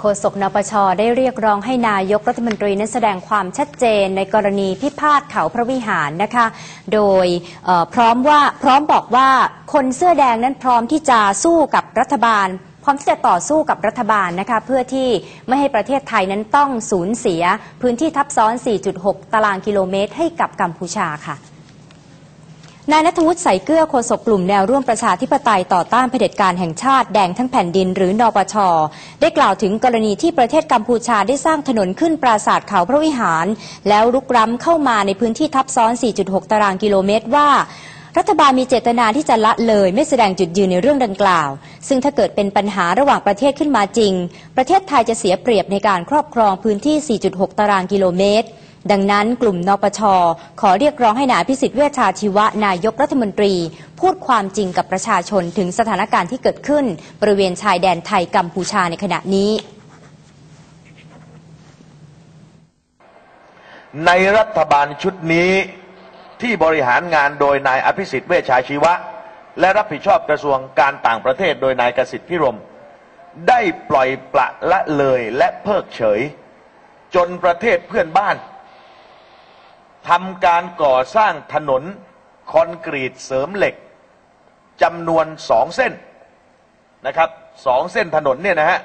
โฆษกนปชได้เรียกร้องให้นายกรัฐมนตรีนั้นแสดงความชัดเจนในกรณีพิพาทเขาพระวิหารนะคะ โดยพร้อมว่าพร้อมบอกว่าคนเสื้อแดงนั้นพร้อมที่จะสู้กับรัฐบาล พร้อมที่จะต่อสู้กับรัฐบาลนะคะเพื่อที่ไม่ให้ประเทศไทยนั้นต้องสูญเสีย พื้นที่ทับซ้อน 4.6 ตารางกิโลเมตรให้กับกัมพูชาค่ะ นายนัทวุฒิใส่เกลือโฆษกกลุ่มแนวร่วมประชาธิปไตยต่อต้านเผด็จการแห่งชาติแดงทั้งแผ่นดินหรือนปช ได้กล่าวถึงกรณีที่ประเทศกัมพูชาได้สร้างถนนขึ้นปราสาทเขาพระวิหาร แล้วรุกร้ำเข้ามาในพื้นที่ทับซ้อน 4.6 ตารางกิโลเมตรว่ารัฐบาลมีเจตนาที่จะละเลยไม่แสดงจุดยืนในเรื่องดังกล่าว ซึ่งถ้าเกิดเป็นปัญหาระหว่างประเทศขึ้นมาจริง ประเทศไทยจะเสียเปรียบในการครอบครองพื้นที่ 4.6 ตารางกิโลเมตร ดังนั้นกลุ่มนปช ขอเรียกร้องให้นายพิสิทธิ์เวชชาชีวะนายกรัฐมนตรี พูดความจริงกับประชาชนถึงสถานการณ์ที่เกิดขึ้น บริเวณชายแดนไทยกัมพูชาในขณะนี้ ในรัฐบาลชุดนี้ที่บริหารงานโดยนายอภิสิทธิ์เวชชาชีวะ และรับผิดชอบกระทรวงการต่างประเทศโดยนายกสิทธิ์พิรม ได้ปล่อยปละละเลยและเพิกเฉย จนประเทศเพื่อนบ้าน ทำการก่อสร้างถนนคอนกรีตเสริมเหล็กจำนวนสองเส้นนะครับสองเส้นถนนเนี่ยนะฮะ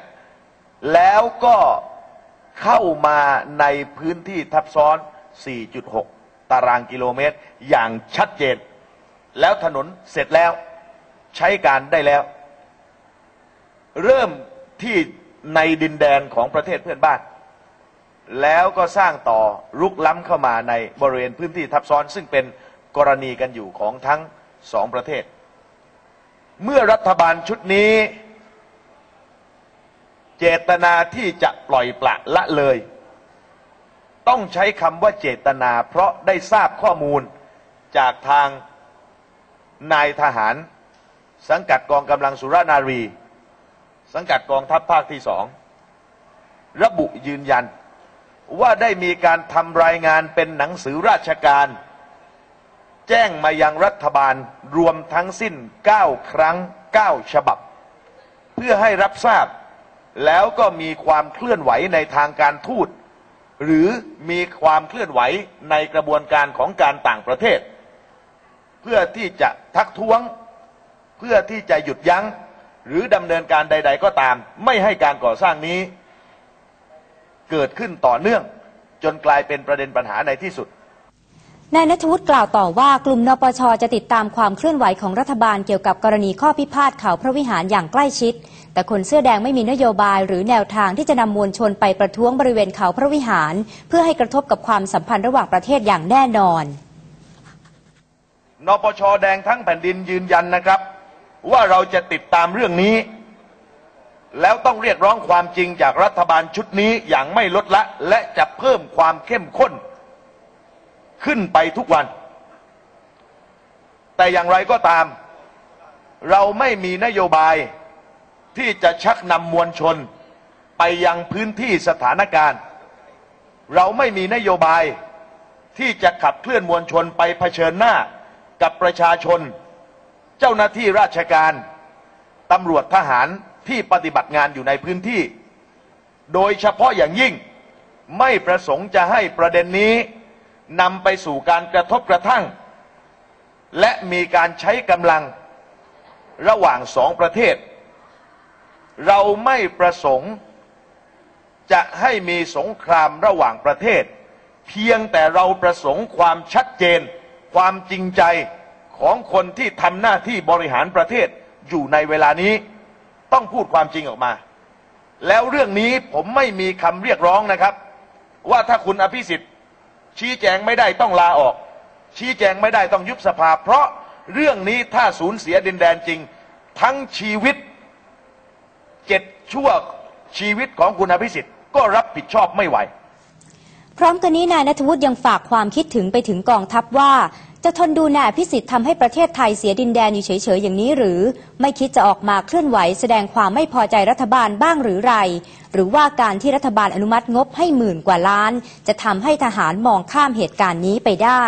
แล้วก็เข้ามาในพื้นที่ทับซ้อน 4.6 ตารางกิโลเมตร อย่างชัดเจน แล้วถนนเสร็จแล้วใช้การได้แล้ว เริ่มที่ในดินแดนของประเทศเพื่อนบ้าน แล้วก็สร้างต่อรุกล้ำเข้ามาในบริเวณพื้นที่ทับซ้อน ซึ่งเป็นกรณีกันอยู่ของทั้งสองประเทศ เมื่อรัฐบาลชุดนี้ เจตนาที่จะปล่อยปละละเลย ต้องใช้คำว่าเจตนาเพราะได้ทราบข้อมูลจากทางนายทหาร สังกัดกองกำลังสุรนารี สังกัดกองทัพภาคที่สองระบุยืนยัน ว่าได้มีการทำรายงานเป็นหนังสือราชการ แจ้งมายังรัฐบาลรวมทั้งสิ้น 9 ครั้ง 9 ฉบับ เพื่อให้รับทราบ แล้วก็มีความเคลื่อนไหวในทางการทูต หรือมีความเคลื่อนไหวในกระบวนการของการต่างประเทศ เพื่อที่จะทักท้วง เพื่อที่จะหยุดยัง้ง หรือดำเนินการใด ๆ ก็ตาม ไม่ให้การก่อสร้างนี้ เกิดขึ้นต่อเนื่อง จนกลายเป็นประเด็นปัญหาในที่สุดนายนัทวุฒิกล่าวต่อว่ากลุ่มนปชจะติดตามความเคลื่อนไหวของรัฐบาลเกี่ยวกับกรณีข้อพิพาทเขาพระวิหารอย่างใกล้ชิด แต่คนเสื้อแดงไม่มีนโยบายหรือแนวทางที่จะนำมวลชนไปประท้วงบริเวณเขาพระวิหาร เพื่อให้กระทบกับความสัมพันธ์ระหว่างประเทศอย่างแน่นอน นปชแดงทั้งแผ่นดินยืนยันนะครับ ว่าเราจะติดตามเรื่องนี้ แล้วต้องเรียกร้องความจริงจากรัฐบาลชุดนี้อย่างไม่ลดละ และจะเพิ่มความเข้มข้น ขึ้นไปทุกวัน แต่อย่างไรก็ตาม เราไม่มีนโยบายที่จะชักนำมวลชน ไปยังพื้นที่สถานการณ์ เราไม่มีนโยบายที่จะขับเคลื่อนมวลชนไปเผชิญหน้ากับประชาชน เจ้าหน้าที่ราชการ ตำรวจทหารที่ปฏิบัติงานอยู่ในพื้นที่ โดยเฉพาะอย่างยิ่งไม่ประสงค์จะให้ประเด็นนี้นำไปสู่การกระทบกระทั่ง และมีการใช้กำลังระหว่างสองประเทศ เราไม่ประสงค์จะให้มีสงครามระหว่างประเทศ เพียงแต่เราประสงค์ความชัดเจน ความจริงใจของคนที่ทำหน้าที่บริหารประเทศ อยู่ในเวลานี้ต้องพูดความจริงออกมา แล้วเรื่องนี้ผมไม่มีคำเรียกร้องนะครับ ว่าถ้าคุณอภิสิทธิ์ ชี้แจงไม่ได้ต้องลาออก ชี้แจงไม่ได้ต้องยุบสภา เพราะเรื่องนี้ถ้าสูญเสียดินแดนจริง ทั้งชีวิตเจ็ดชั่วชีวิตของคุณอภิสิทธิ์ก็รับผิดชอบไม่ไหว พร้อมกันนี้นายนัทวุฒิยังฝากความคิดถึงไปถึงกองทัพว่า จะทนดูแน่พิสิทธิ์ทำให้ประเทศไทยเสียดินแดนอยู่เฉยๆอย่างนี้หรือ ไม่คิดจะออกมาเคลื่อนไหวแสดงความไม่พอใจรัฐบาลบ้างหรือไร หรือว่าการที่รัฐบาลอนุมัติงบให้หมื่นกว่าล้าน จะทำให้ทหารมองข้ามเหตุการณ์นี้ไปได้